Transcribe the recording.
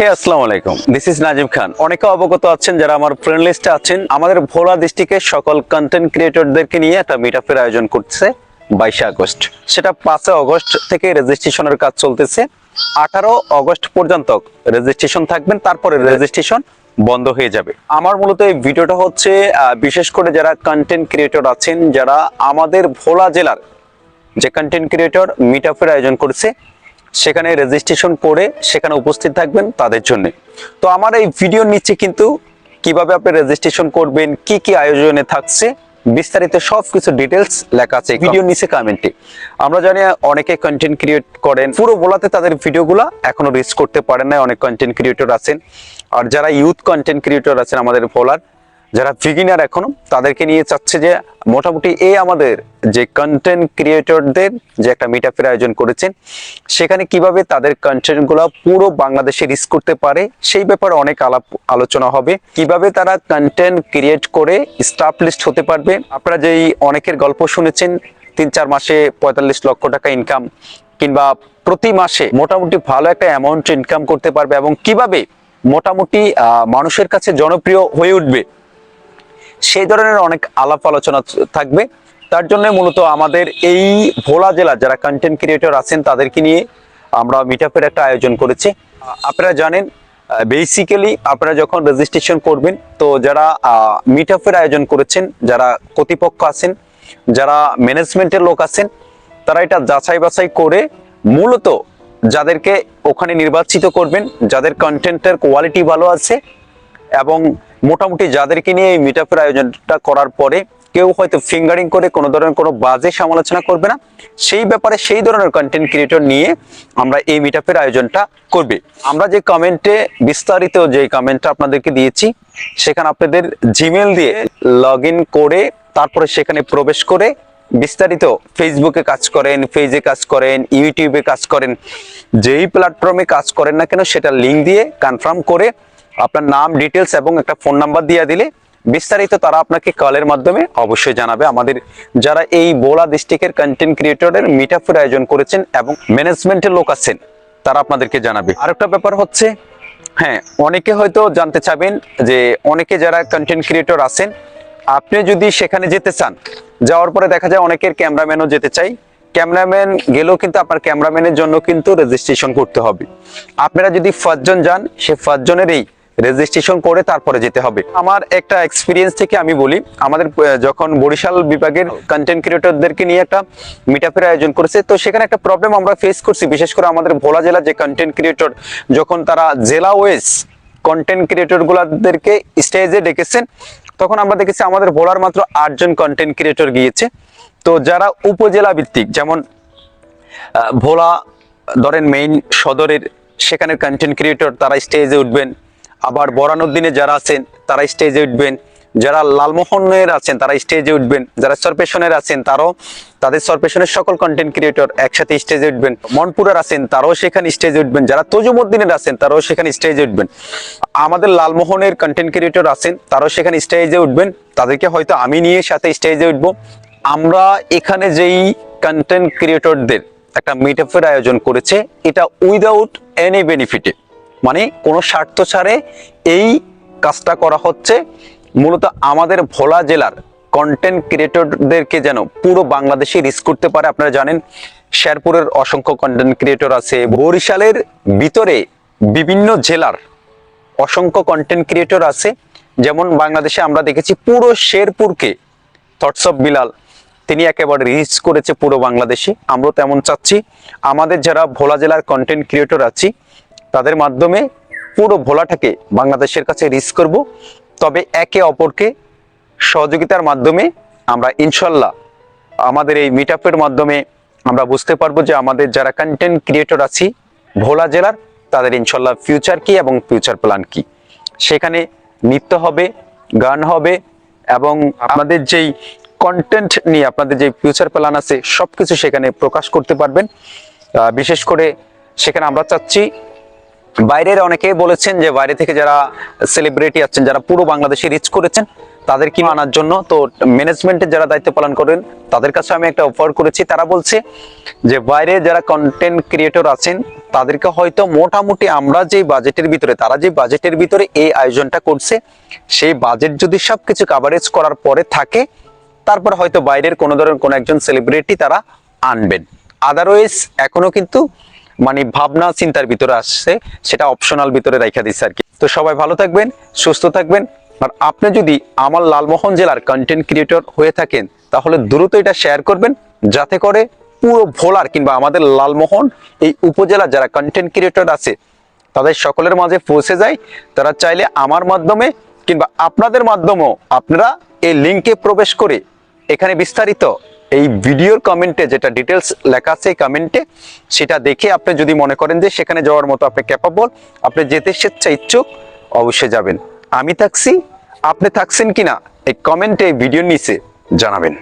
হে, আসসালামু আলাইকুম। This is Nazim খান অনেকে অবগত আছেন যারা আমার ফ্রেন্ড লিস্টে আছেন। আমাদের ভোলা ডিস্ট্রিক্টের সকল কন্টেন্ট ক্রিয়েটরদেরকে নিয়ে একটা মিট আয়োজন করছে বাইশে আগস্ট। সেটা পাঁচই আগস্ট থেকে রেজিস্ট্রেশনের কাজ চলতেছে। আঠারো আগস্ট পর্যন্ত রেজিস্ট্রেশন থাকবেন তারপরে রেজিস্ট্রেশন বন্ধ হয়ে যাবে। আমার মূলত এই ভিডিওটা হচ্ছে বিশেষ করে যারা কন্টেন্ট ক্রিয়েটর আছেন, যারা আমাদের ভোলা জেলার যে কন্টেন্ট ক্রিয়েটর মিট আয়োজন করেছে সেখানে রেজিস্ট্রেশন করে সেখানে উপস্থিত থাকবেন তাদের জন্য। তো আমার এই ভিডিও নিচে কিন্তু কীভাবে আপনি রেজিস্ট্রেশন করবেন কি কি আয়োজনে থাকছে বিস্তারিত সব কিছু ডিটেলস লেখা আছে ভিডিওর নিচে কমেন্টে আমরা জানি অনেকে কন্টেন্ট ক্রিয়েট করেন পুরো বলাতে তাদের ভিডিওগুলো এখনও রিচ করতে পারেন না অনেক কন্টেন্ট ক্রিয়েটর আছেন। আর যারা ইউথ কন্টেন্ট ক্রিয়েটর আছেন আমাদের ভোলার যারা বিগিনার এখনও, তাদেরকে নিয়ে চাচ্ছে যে মোটামুটি এই আমাদের যে কন্টেন্ট ক্রিয়েটরদের যে একটা মিট আয়োজন করেছেন, সেখানে কীভাবে তাদের কন্টেন্টগুলা পুরো বাংলাদেশে রিচ করতে পারে, সেই ব্যাপারে অনেক আলাপ, আলোচনা হবে। কীভাবে তারা কন্টেন্ট ক্রিয়েট করে স্টাবলিশড হতে পারবে? আপনারা যেই অনেকের গল্প শুনেছেন, তিন চার মাসে পঁয়তাল্লিশ লক্ষ টাকা ইনকাম কিংবা প্রতি মাসে মোটামুটি ভালো একটা অ্যামাউন্ট ইনকাম করতে পারবে এবং কীভাবে মোটামুটি মানুষের কাছে জনপ্রিয় হয়ে উঠবে সেই ধরনের অনেক আলাপ আলোচনা থাকবে। তার জন্য মূলত আমাদের এই ভোলা জেলার যারা কন্টেন্ট ক্রিয়েটর আছেন তাদেরকে নিয়ে আমরা মিট একটা আয়োজন করেছি। আপনারা জানেন বেসিক্যালি আপনারা যখন রেজিস্ট্রেশন করবেন, তো যারা মিট আয়োজন করেছেন, যারা কর্তৃপক্ষ আছেন, যারা ম্যানেজমেন্টের লোক আছেন, তারা এটা যাচাই বাছাই করে মূলত যাদেরকে ওখানে নির্বাচিত করবেন, যাদের কন্টেন্টের কোয়ালিটি ভালো আছে এবং মোটামুটি যাদেরকে নিয়ে এই মিট আয়োজনটা করার পরে কেউ হয়তো ফিঙ্গারিং করে কোনো ধরনের কোনো বাজে সমালোচনা করবে না। সেই ব্যাপারে সেই ধরনের কন্টেন্ট ক্রিয়েটর নিয়ে আমরা এই মিট আয়োজনটা করবে। আমরা যে কমেন্টে বিস্তারিত যে কমেন্টটা আপনাদেরকে দিয়েছি, সেখানে আপনাদের জিমেল দিয়ে লগ করে তারপরে সেখানে প্রবেশ করে বিস্তারিত ফেসবুকে কাজ করেন ফেজে কাজ করেন ইউটিউবে কাজ করেন, যেই প্ল্যাটফর্মে কাজ করেন না কেন সেটা লিঙ্ক দিয়ে কনফার্ম করে আপনার নাম ডিটেলস এবং একটা ফোন নাম্বার দিয়ে দিলে বিস্তারিত তারা আপনাকে কলের মাধ্যমে অবশ্যই জানাবে। আমাদের যারা এই বোলা ডিস্ট্রিক্টের কন্টেন্ট ক্রিয়েটরের মিট আয়োজন করেছেন এবং ম্যানেজমেন্টের লোক আছেন, তারা আপনাদেরকে জানাবে। আরেকটা ব্যাপার হচ্ছে হ্যাঁ অনেকে হয়তো জানতে চাবেন যে অনেকে যারা কন্টেন্ট ক্রিয়েটর আছেন, আপনি যদি সেখানে যেতে চান, যাওয়ার পরে দেখা যায় অনেকের ক্যামেরাম্যানও যেতে চাই। ক্যামেরাম্যান গেলেও কিন্তু আপনার ক্যামেরাম্যানের জন্য কিন্তু রেজিস্ট্রেশন করতে হবে। আপনারা যদি পাঁচজন যান, সে পাঁচজনেরই রেজিস্ট্রেশন করে তারপরে যেতে হবে। আমার একটা এক্সপিরিয়েন্স থেকে আমি বলি, আমাদের যখন বরিশাল বিভাগের কন্টেন্ট ক্রিয়েটরদেরকে নিয়ে একটা মিট আয়োজন করেছে, তো সেখানে একটা প্রবলেম আমরা ফেস করছি। বিশেষ করে আমাদের ভোলা জেলার যে কন্টেন্ট ক্রিয়েটর যখন তারা জেলা ওয়েস কন্টেন্ট ক্রিয়েটর গুলাদেরকে স্টেজে ডেকেছেন, তখন আমরা দেখেছি আমাদের ভোলার মাত্র আটজন কন্টেন্ট ক্রিয়েটর গিয়েছে। তো যারা উপজেলা ভিত্তিক, যেমন ভোলা, ধরেন মেইন সদরের, সেখানের কন্টেন্ট ক্রিয়েটর তারা স্টেজে উঠবেন। আবার বরানুদ্দিনে যারা আছেন, তারা স্টেজে উঠবেন। যারা লালমোহনের আছেন, তারা স্টেজে উঠবেন। যারা সরপেশনের আছেন, তারাও তাদের সরপেশনের সকল কন্টেন্ট ক্রিয়েটর একসাথে স্টেজে উঠবেন। মনপুরার আছেন, তারাও সেখানে স্টেজে উঠবেন। যারা তজুমুদ্দিনের আছেন, তারাও সেখানে স্টেজে উঠবেন। আমাদের লালমোহনের কন্টেন্ট ক্রিয়েটর আছেন, তারাও সেখানে স্টেজে উঠবেন। তাদেরকে হয়তো আমি নিয়ে সাথে স্টেজে উঠবো। আমরা এখানে যেই কন্টেন্ট ক্রিয়েটরদের একটা মিট আয়োজন করেছে, এটা উইদাউট এনি বেনিফিটে মানে কোনো স্বার্থ ছাড়ে এই কাজটা করা হচ্ছে। মূলত আমাদের ভোলা জেলার কন্টেন্ট ক্রিয়েটরদেরকে যেন পুরো বাংলাদেশে রিস্ক করতে পারে, আপনারা জানেন শেরপুরের অসংখ্য কন্টেন্ট ক্রিয়েটর আছে। বরিশালের ভিতরে বিভিন্ন জেলার অসংখ্য কন্টেন্ট ক্রিয়েটর আছে। যেমন বাংলাদেশে আমরা দেখেছি পুরো শেরপুরকে থটস অফ বিলাল তিনি একেবারে রিচ করেছে পুরো বাংলাদেশে। আমরা তেমন চাচ্ছি। আমাদের যারা ভোলা জেলার কন্টেন্ট ক্রিয়েটর আছি তাদের মাধ্যমে পুরো ভোলাটাকে বাংলাদেশের কাছে রিচ করব। তবে একে অপরকে সহযোগিতার মাধ্যমে আমরা ইনশাল্লাহ আমাদের এই মিট মাধ্যমে আমরা বুঝতে পারব যে আমাদের যারা কন্টেন্ট ক্রিয়েটর আছি ভোলা জেলার, তাদের ইনশাল্লাহ ফিউচার কি এবং ফিউচার প্ল্যান কি। সেখানে নৃত্য হবে, গান হবে এবং আমাদের যেই কন্টেন্ট নিয়ে আপনাদের যে ফিউচার প্ল্যান আছে সবকিছু সেখানে প্রকাশ করতে পারবেন। বিশেষ করে সেখানে আমরা চাচ্ছি বাইরের অনেকেই বলেছেন যে বাইরে থেকে যারা সেলিব্রিটি আছেন, যারা পুরো বাংলাদেশে রিচ করেছেন, তাদের কি আনার জন্য? তো ম্যানেজমেন্টের যারা দায়িত্ব পালন করেন, তাদের কাছে আমি একটা অফার করেছি। তারা বলছে যে বাইরে যারা কন্টেন্ট ক্রিয়েটর আছেন, তাদেরকে হয়তো মোটামুটি আমরা যে বাজেটের ভিতরে, তারা যে বাজেটের ভিতরে এই আয়োজনটা করছে, সেই বাজেট যদি সবকিছু কাভারেজ করার পরে থাকে, তারপর হয়তো বাইরের কোনো ধরনের কোনো একজন সেলিব্রিটি তারা আনবেন। আদারওয়াইজ এখনও কিন্তু মানে ভাবনা, চিন্তার ভিতরে আসছে, সেটা অপশনাল ভিতরে রাখা দিচ্ছে আর কি। তো সবাই ভালো থাকবেন, সুস্থ থাকবেন। আর আপনি যদি আমার লালমোহন জেলার কন্টেন্ট ক্রিয়েটর হয়ে থাকেন, তাহলে দ্রুত এটা শেয়ার করবেন, যাতে করে পুরো ভোলার কিংবা আমাদের লালমোহন, এই উপজেলার যারা কন্টেন্ট ক্রিয়েটর আছে, তাদের সকলের মাঝে পৌঁছে যায়। তারা চাইলে আমার মাধ্যমে কিংবা আপনাদের মাধ্যমেও আপনারা এই লিঙ্কে প্রবেশ করে এখানে বিস্তারিত এই ভিডিওর কমেন্টে যেটা ডিটেলস লেখা আছে কমেন্টে সেটা দেখে আপনি যদি মনে করেন যে সেখানে যাওয়ার মতো আপনি ক্যাপাবল আপনি যেতে স্বেচ্ছা ইচ্ছুক, অবশ্যই যাবেন। আমি থাকছি, আপনি থাকছেন কিনা, এই কমেন্টে ভিডিওর নিচে জানাবেন।